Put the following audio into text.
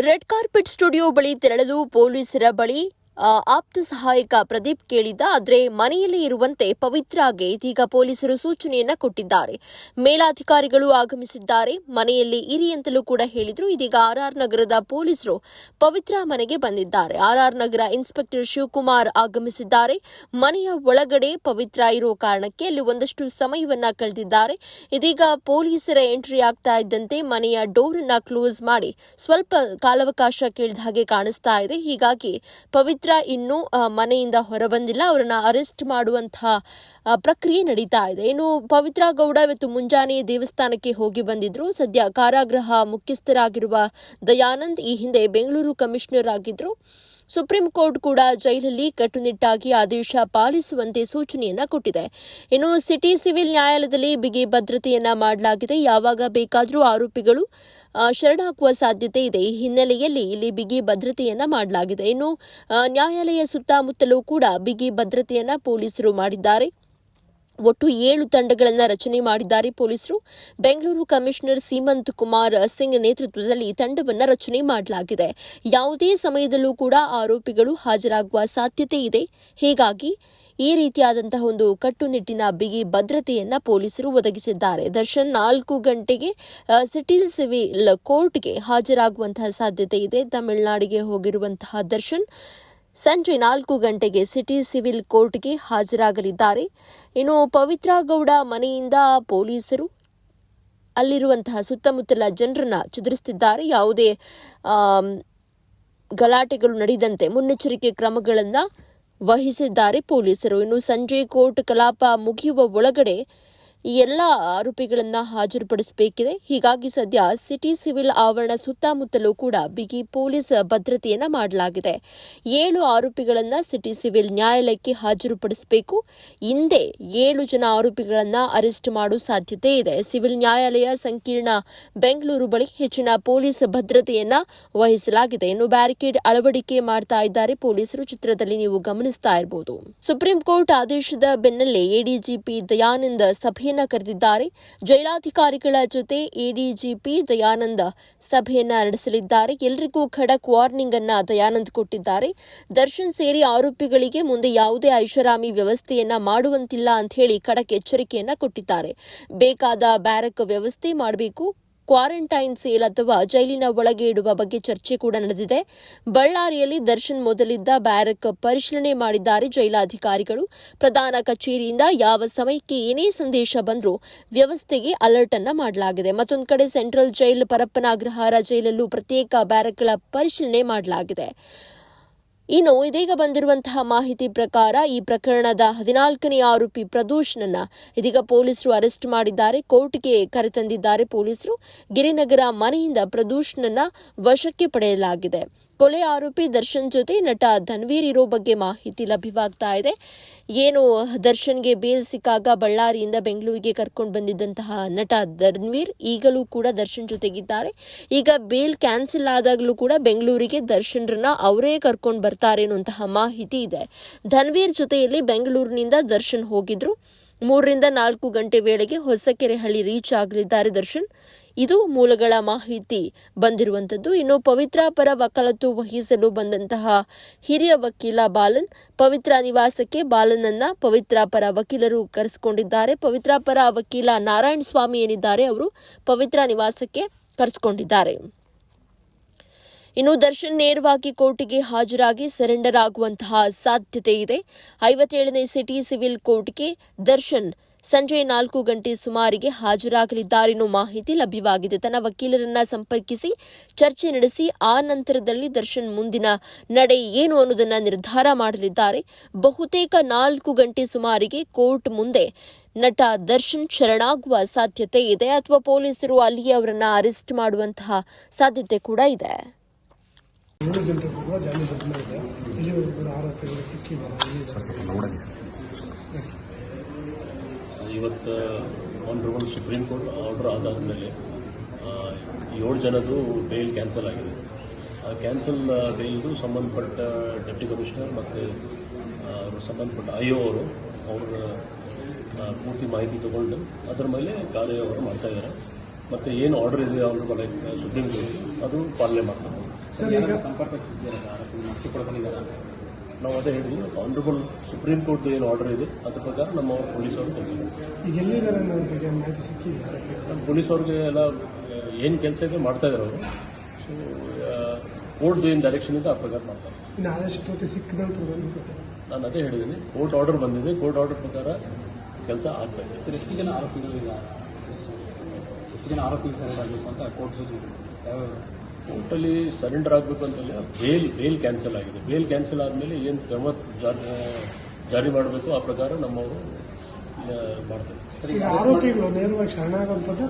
Red carpet studio ಬಳಿ ತೆರಳಲು ಪೊಲೀಸರ ಬಳಿ ಆಪ್ತ ಸಹಾಯಕ ಪ್ರದೀಪ್ ಕೇಳಿದ್ದ, ಆದರೆ ಮನೆಯಲ್ಲೇ ಇರುವಂತೆ ಪವಿತ್ರಾಗೆ ಇದೀಗ ಪೊಲೀಸರು ಸೂಚನೆಯನ್ನ ಕೊಟ್ಟಿದ್ದಾರೆ. ಮೇಲಾಧಿಕಾರಿಗಳು ಆಗಮಿಸಿದ್ದಾರೆ. ಮನೆಯಲ್ಲಿ ಇರಿ ಅಂತಲೂ ಕೂಡ ಹೇಳಿದ್ರು. ಇದೀಗ ಆರ್ಆರ್ ನಗರದ ಪೊಲೀಸರು ಪವಿತ್ರ ಮನೆಗೆ ಬಂದಿದ್ದಾರೆ. ಆರ್ಆರ್ ನಗರ ಇನ್ಸ್ಪೆಕ್ಟರ್ ಶಿವಕುಮಾರ್ ಆಗಮಿಸಿದ್ದಾರೆ. ಮನೆಯ ಒಳಗಡೆ ಪವಿತ್ರ ಇರೋ ಕಾರಣಕ್ಕೆ ಅಲ್ಲಿ ಒಂದಷ್ಟು ಸಮಯವನ್ನ ಕಳೆದಿದ್ದಾರೆ. ಇದೀಗ ಪೊಲೀಸರ ಎಂಟ್ರಿ ಆಗ್ತಾ ಇದ್ದಂತೆ ಮನೆಯ ಡೋರ್ ಅನ್ನ ಕ್ಲೋಸ್ ಮಾಡಿ ಸ್ವಲ್ಪ ಕಾಲಾವಕಾಶ ಕೇಳಿದ ಹಾಗೆ ಕಾಣಿಸ್ತಾ ಇದೆ. ಹೀಗಾಗಿ ಪವಿತ್ರ ಇನ್ನೂ ಆ, ಮನೆಯಿಂದ ಹೊರಬಂದಿಲ್ಲ. ಅವರನ್ನ ಅರೆಸ್ಟ್ ಮಾಡುವಂತಹ ಪ್ರಕ್ರಿಯೆ ನಡೀತಾ ಇದೆ. ಇನ್ನು ಪವಿತ್ರ ಗೌಡ ಇವತ್ತು ಮುಂಜಾನೆ ದೇವಸ್ಥಾನಕ್ಕೆ ಹೋಗಿ ಬಂದಿದ್ರು. ಸದ್ಯ ಕಾರಾಗೃಹ ಮುಖ್ಯಸ್ಥರಾಗಿರುವ ದಯಾನಂದ್ ಈ ಹಿಂದೆ ಬೆಂಗಳೂರು ಕಮಿಷನರ್ ಆಗಿದ್ರು. ಸುಪ್ರೀಂ ಕೋರ್ಟ್ ಕೂಡ ಜೈಲಲ್ಲಿ ಕಟ್ಟುನಿಟ್ಟಾಗಿ ಆದೇಶ ಪಾಲಿಸುವಂತೆ ಸೂಚನೆಯನ್ನ ಕೊಟ್ಟಿದೆ. ಇನ್ನು ಸಿಟಿ ಸಿವಿಲ್ ನ್ಯಾಯಾಲಯದಲ್ಲಿ ಬಿಗಿ ಭದ್ರತೆಯನ್ನ ಮಾಡಲಾಗಿದೆ. ಯಾವಾಗ ಬೇಕಾದರೂ ಆರೋಪಿಗಳು ಶರಣಾಗುವ ಸಾಧ್ಯತೆ ಇದೆ. ಈ ಹಿನ್ನೆಲೆಯಲ್ಲಿ ಇಲ್ಲಿ ಬಿಗಿ ಭದ್ರತೆಯನ್ನ ಮಾಡಲಾಗಿದೆ. ಇನ್ನು ನ್ಯಾಯಾಲಯ ಸುತ್ತಮುತ್ತಲೂ ಕೂಡ ಬಿಗಿ ಭದ್ರತೆಯನ್ನ ಪೊಲೀಸರು ಮಾಡಿದ್ದಾರೆ. ಒಟ್ಟು ಏಳು ತಂಡಗಳನ್ನು ರಚನೆ ಮಾಡಿದ್ದಾರೆ ಪೊಲೀಸರು. ಬೆಂಗಳೂರು ಕಮಿಷನರ್ ಸೀಮಂತ್ ಕುಮಾರ್ ಸಿಂಗ್ ನೇತೃತ್ವದಲ್ಲಿ ತಂಡವನ್ನು ರಚನೆ ಮಾಡಲಾಗಿದೆ. ಯಾವುದೇ ಸಮಯದಲ್ಲೂ ಕೂಡ ಆರೋಪಿಗಳು ಹಾಜರಾಗುವ ಸಾಧ್ಯತೆ ಇದೆ. ಹೀಗಾಗಿ ಈ ರೀತಿಯಾದಂತಹ ಒಂದು ಕಟ್ಟುನಿಟ್ಟಿನ ಬಿಗಿ ಭದ್ರತೆಯನ್ನ ಪೊಲೀಸರು ಒದಗಿಸಿದ್ದಾರೆ. ದರ್ಶನ್ ನಾಲ್ಕು ಗಂಟೆಗೆ ಸಿಟಿಲ್ ಸಿಟಿ ಸಿವಿಲ್ ಕೋರ್ಟ್ಗೆ ಹಾಜರಾಗುವಂತಹ ಸಾಧ್ಯತೆ ಇದೆ. ತಮಿಳುನಾಡಿಗೆ ಹೋಗಿರುವಂತಹ ದರ್ಶನ್ ಸಂಜೆ ನಾಲ್ಕು ಗಂಟೆಗೆ ಸಿಟಿ ಸಿವಿಲ್ ಕೋರ್ಟ್ಗೆ ಹಾಜರಾಗಲಿದ್ದಾರೆ. ಇನ್ನು ಪವಿತ್ರ ಗೌಡ ಮನೆಯಿಂದ ಪೊಲೀಸರು ಅಲ್ಲಿರುವಂತಹ ಸುತ್ತಮುತ್ತಲ ಜನರನ್ನ ಚದುರಿಸುತ್ತಿದ್ದಾರೆ. ಯಾವುದೇ ಗಲಾಟೆಗಳು ನಡೆದಂತೆ ಮುನ್ನೆಚ್ಚರಿಕೆ ಕ್ರಮಗಳನ್ನು ವಹಿಸಿದ್ದಾರೆ ಪೊಲೀಸರು. ಇನ್ನು ಸಂಜೆ ಕೋರ್ಟ್ ಕಲಾಪ ಮುಗಿಯುವ ಒಳಗಡೆ ಈ ಎಲ್ಲ ಆರೋಪಿಗಳನ್ನ ಹಾಜರುಪಡಿಸಬೇಕಿದೆ. ಹೀಗಾಗಿ ಸದ್ಯ ಸಿಟಿ ಸಿವಿಲ್ ಆವರಣ ಸುತ್ತಮುತ್ತಲೂ ಕೂಡ ಬಿಗಿ ಪೊಲೀಸ್ ಭದ್ರತೆಯನ್ನ ಮಾಡಲಾಗಿದೆ. ಏಳು ಆರೋಪಿಗಳನ್ನ ಸಿಟಿ ಸಿವಿಲ್ ನ್ಯಾಯಾಲಯಕ್ಕೆ ಹಾಜರುಪಡಿಸಬೇಕು. ಹಿಂದೆ ಏಳು ಜನ ಆರೋಪಿಗಳನ್ನ ಅರೆಸ್ಟ್ ಮಾಡುವ ಸಾಧ್ಯತೆ ಇದೆ. ಸಿವಿಲ್ ನ್ಯಾಯಾಲಯ ಸಂಕೀರ್ಣ ಬೆಂಗಳೂರು ಬಳಿ ಹೆಚ್ಚಿನ ಪೊಲೀಸ್ ಭದ್ರತೆಯನ್ನ ವಹಿಸಲಾಗಿದೆ ಇನ್ನು ಬ್ಯಾರಿಕೇಡ್ ಅಳವಡಿಕೆ ಮಾಡ್ತಾ ಇದ್ದಾರೆ ಪೊಲೀಸರು. ಚಿತ್ರದಲ್ಲಿ ನೀವು ಗಮನಿಸ್ತಾ ಇರಬಹುದು ಸುಪ್ರೀಂ ಕೋರ್ಟ್ ಆದೇಶದ ಬೆನ್ನಲ್ಲೇ ಎಡಿಜಿಪಿ ದಯಾನಂದ ಸಭೆಯನ್ನ ಕರೆದಿದ್ದಾರೆ. ಜೈಲಾಧಿಕಾರಿಗಳ ಜೊತೆ ಎಡಿಜಿಪಿ ದಯಾನಂದ ಸಭೆಯನ್ನ ನಡೆಸಲಿದ್ದಾರೆ. ಎಲ್ರಿಗೂ ಖಡಕ್ ವಾರ್ನಿಂಗ್ ಅನ್ನ ದಯಾನಂದ್ ಕೊಟ್ಟಿದ್ದಾರೆ. ದರ್ಶನ್ ಸೇರಿ ಆರೋಪಿಗಳಿಗೆ ಮುಂದೆ ಯಾವುದೇ ಐಷಾರಾಮಿ ವ್ಯವಸ್ಥೆಯನ್ನ ಮಾಡುವಂತಿಲ್ಲ ಅಂತ ಹೇಳಿ ಖಡಕ್ ಎಚ್ಚರಿಕೆಯನ್ನ ಕೊಟ್ಟಿದ್ದಾರೆ. ಬೇಕಾದ ಬ್ಯಾರಕ್ ವ್ಯವಸ್ಥೆ ಮಾಡಬೇಕು. ಕ್ವಾರಂಟೈನ್ ಸೇಲ್ ಅಥವಾ ಜೈಲಿನ ಒಳಗೆ ಇಡುವ ಬಗ್ಗೆ ಚರ್ಚೆ ಕೂಡ ನಡೆದಿದೆ. ಬಳ್ಳಾರಿಯಲ್ಲಿ ದರ್ಶನ್ ಮೊದಲಿದ್ದ ಬ್ಯಾರಕ್ ಪರಿಶೀಲನೆ ಮಾಡಿದ್ದಾರೆ ಜೈಲಾಧಿಕಾರಿಗಳು. ಪ್ರಧಾನ ಕಚೇರಿಯಿಂದ ಯಾವ ಸಮಯಕ್ಕೆ ಏನೇ ಸಂದೇಶ ಬಂದರೂ ವ್ಯವಸ್ಥೆಗೆ ಅಲರ್ಟ್ ಅನ್ನ ಮಾಡಲಾಗಿದೆ. ಮತ್ತೊಂದು ಕಡೆ ಸೆಂಟ್ರಲ್ ಜೈಲ್ ಪರಪ್ಪನಾಗ್ರಹಾರ ಜೈಲಲ್ಲೂ ಪ್ರತ್ಯೇಕ ಬ್ಯಾರಕ್ಗಳ ಪರಿಶೀಲನೆ ಮಾಡಲಾಗಿದೆ. ಇನ್ನು ಇದೀಗ ಬಂದಿರುವಂತಹ ಮಾಹಿತಿ ಪ್ರಕಾರ ಈ ಪ್ರಕರಣದ ಹದಿನಾಲ್ಕನೇ ಆರೋಪಿ ಪ್ರದೋಷ್ನನ್ನ ಇದೀಗ ಪೊಲೀಸರು ಅರೆಸ್ಟ್ ಮಾಡಿದ್ದಾರೆ. ಕೋರ್ಟ್ಗೆ ಕರೆತಂದಿದ್ದಾರೆ ಪೊಲೀಸರು. ಗಿರಿನಗರ ಮನೆಯಿಂದ ಪ್ರದೋಷ್ನನ್ನ ವಶಕ್ಕೆ ಪಡೆಯಲಾಗಿದೆ. ಕೊಲೆ ಆರೋಪಿ ದರ್ಶನ್ ಜೊತೆ ನಟ ಧನ್ವೀರ್ ಇರೋ ಬಗ್ಗೆ ಮಾಹಿತಿ ಲಭ್ಯವಾಗ್ತಾ ಇದೆ. ಏನು, ದರ್ಶನ್ಗೆ ಬೇಲ್ ಸಿಕ್ಕಾಗ ಬಳ್ಳಾರಿಯಿಂದ ಬೆಂಗಳೂರಿಗೆ ಕರ್ಕೊಂಡು ಬಂದಿದ್ದಂತಹ ನಟ ಧನ್ವೀರ್ ಈಗಲೂ ಕೂಡ ದರ್ಶನ್ ಜೊತೆಗಿದ್ದಾರೆ. ಈಗ ಬೇಲ್ ಕ್ಯಾನ್ಸಲ್ ಆದಾಗಲೂ ಕೂಡ ಬೆಂಗಳೂರಿಗೆ ದರ್ಶನ್ರನ್ನ ಅವರೇ ಕರ್ಕೊಂಡು ಬರ್ತಾರೆ ಅನ್ನುವಂತಹ ಮಾಹಿತಿ ಇದೆ. ಧನ್ವೀರ್ ಜೊತೆಯಲ್ಲಿ ಬೆಂಗಳೂರಿನಿಂದ ದರ್ಶನ್ ಹೋಗಿದ್ರು. ಮೂರರಿಂದ ನಾಲ್ಕು ಗಂಟೆ ವೇಳೆಗೆ ಹೊಸಕೆರೆಹಳ್ಳಿ ರೀಚ್ ಆಗಲಿದ್ದಾರೆ ದರ್ಶನ್. ಇದು ಮೂಲಗಳ ಮಾಹಿತಿ ಬಂದಿರುವಂತದ್ದು ಇನ್ನು ಪವಿತ್ರ ಪರ ವಕಾಲತ್ತು ವಹಿಸಲು ಬಂದಂತಹ ಹಿರಿಯ ವಕೀಲ ಬಾಲನ್, ಪವಿತ್ರ ನಿವಾಸಕ್ಕೆ ಬಾಲನನ್ನ ಪವಿತ್ರ ಪರ ವಕೀಲರು ಕರೆಸಿಕೊಂಡಿದ್ದಾರೆ. ಪವಿತ್ರ ಪರ ವಕೀಲ ನಾರಾಯಣ ಸ್ವಾಮಿ ಏನಿದ್ದಾರೆ ಅವರು ಪವಿತ್ರ ನಿವಾಸಕ್ಕೆ ಕರೆಸಿಕೊಂಡಿದ್ದಾರೆ. ಇನ್ನು ದರ್ಶನ್ ನೇರವಾಗಿ ಕೋರ್ಟ್ಗೆ ಹಾಜರಾಗಿ ಸರೆಂಡರ್ ಆಗುವಂತಹ ಸಾಧ್ಯತೆ ಇದೆ. ಐವತ್ತೇಳನೇ ಸಿಟಿ ಸಿವಿಲ್ ಕೋರ್ಟ್ಗೆ ದರ್ಶನ್ ಸಂಜೆ ನಾಲ್ಕು ಗಂಟೆ ಸುಮಾರಿಗೆ ಹಾಜರಾಗಲಿದ್ದಾರೆ ಎನ್ನುವ ಮಾಹಿತಿ ಲಭ್ಯವಾಗಿದೆ. ತನ್ನ ವಕೀಲರನ್ನ ಸಂಪರ್ಕಿಸಿ ಚರ್ಚೆ ನಡೆಸಿ ಆ ನಂತರದಲ್ಲಿ ದರ್ಶನ್ ಮುಂದಿನ ನಡೆ ಏನು ಅನ್ನೋದನ್ನ ನಿರ್ಧಾರ ಮಾಡಲಿದ್ದಾರೆ. ಬಹುತೇಕ ನಾಲ್ಕು ಗಂಟೆ ಸುಮಾರಿಗೆ ಕೋರ್ಟ್ ಮುಂದೆ ನಟ ದರ್ಶನ್ ಶರಣಾಗುವ ಸಾಧ್ಯತೆ ಇದೆ. ಅಥವಾ ಪೊಲೀಸರು ಅಲ್ಲಿಯೇ ಅವರನ್ನ ಅರೆಸ್ಟ್ ಮಾಡುವಂತಹ ಸಾಧ್ಯತೆ ಕೂಡ ಇದೆ. ಕೂಡ ಜಾಮೀನು ಇದೆ ಇಲ್ಲಿವರೆಗೂ ಕೂಡ ಆರೋಪಿಗಳು ಸಿಕ್ಕಿದ್ದಾರೆ ಇವತ್ತು ಆನರಬಲ್ ಸುಪ್ರೀಂ ಕೋರ್ಟ್ ಆರ್ಡರ್ ಆದಾದಮೇಲೆ ಏಳು ಜನದ್ದು ಬೇಲ್ ಕ್ಯಾನ್ಸಲ್ ಆಗಿದೆ. ಆ ಕ್ಯಾನ್ಸಲ್ ಬೇಲ್ದು ಸಂಬಂಧಪಟ್ಟ ಡೆಪ್ಟಿ ಕಮಿಷನರ್ ಮತ್ತು ಅವರು ಸಂಬಂಧಪಟ್ಟ ಐ ಒ ಅವರು ಅವ್ರ ಪೂರ್ತಿ ಮಾಹಿತಿ ತಗೊಂಡು ಅದರ ಮೇಲೆ ಕಾರ್ಯ ಅವರು ಮಾಡ್ತಾ ಇದ್ದಾರೆ. ಮತ್ತು ಏನು ಆರ್ಡರ್ ಇದೆ ಆನರಬಲ್ ಸುಪ್ರೀಂ ಕೋರ್ಟ್ ಅದು ಪಾಲನೆ ಮಾಡ್ತಾರೆ. ಸರ್ ಈಗ ನಾವು ಅದೇ ಹೇಳಿದ್ವಿ ಆನರಬಲ್ ಸುಪ್ರೀಂ ಕೋರ್ಟ್ ಏನು ಆರ್ಡರ್ ಇದೆ ಅದ್ರ ಪ್ರಕಾರ ನಮ್ಮ ಪೊಲೀಸವರು ಕೆಲಸ ಈಗ ಎಲ್ಲಿದ್ದಾರೆ ಅನ್ನೋದ್ರ ಬಗ್ಗೆ ಮಾಹಿತಿ ಸಿಕ್ಕಿ ನಮ್ಮ ಪೊಲೀಸವ್ರಿಗೆ ಎಲ್ಲ ಏನು ಕೆಲಸ ಇದೆ ಮಾಡ್ತಾ ಇದ್ದಾರೆ ಅವರು. ಸೊ ಕೋರ್ಟ್ ಏನು ಡೈರೆಕ್ಷನ್ ಇದೆ ಆ ಪ್ರಕಾರ ಮಾಡ್ತಾರೆ. ಇನ್ನು ಆದಷ್ಟು ಸಿಕ್ಕಿದೆ ಅಂತ ನಾನು ಅದೇ ಹೇಳಿದ್ದೀನಿ ಕೋರ್ಟ್ ಆರ್ಡರ್ ಬಂದಿದೆ ಕೋರ್ಟ್ ಆರ್ಡರ್ ಪ್ರಕಾರ ಕೆಲಸ ಆಗ್ತಾ ಇದೆ. ಸರ್ ಎಷ್ಟು ಜನ ಆರೋಪಿಗಳು ಈಗ? ಎಷ್ಟು ಜನ ಆರೋಪಿಗಳು ಸರಿಯಾಗಬೇಕು ಅಂತ ಕೋರ್ಟ್ ಸೂಚನೆ ಯಾವ ಕೋರ್ಟಲ್ಲಿ ಸರೆಂಡರ್ ಆಗಬೇಕು ಅಂತಲ್ಲ ಬೇಲ್ ಬೇಲ್ ಕ್ಯಾನ್ಸಲ್ ಆಗಿದೆ. ಬೇಲ್ ಕ್ಯಾನ್ಸಲ್ ಆದಮೇಲೆ ಏನು ಕ್ರಮ ಜಾರಿ ಮಾಡಬೇಕು ಆ ಪ್ರಕಾರ ನಮ್ಮವರು ಮಾಡ್ತಾರೆ. ಆರೋಪಿಗಳು ನೇರವಾಗಿ ಶರಣಾಗುವಂಥದ್ದು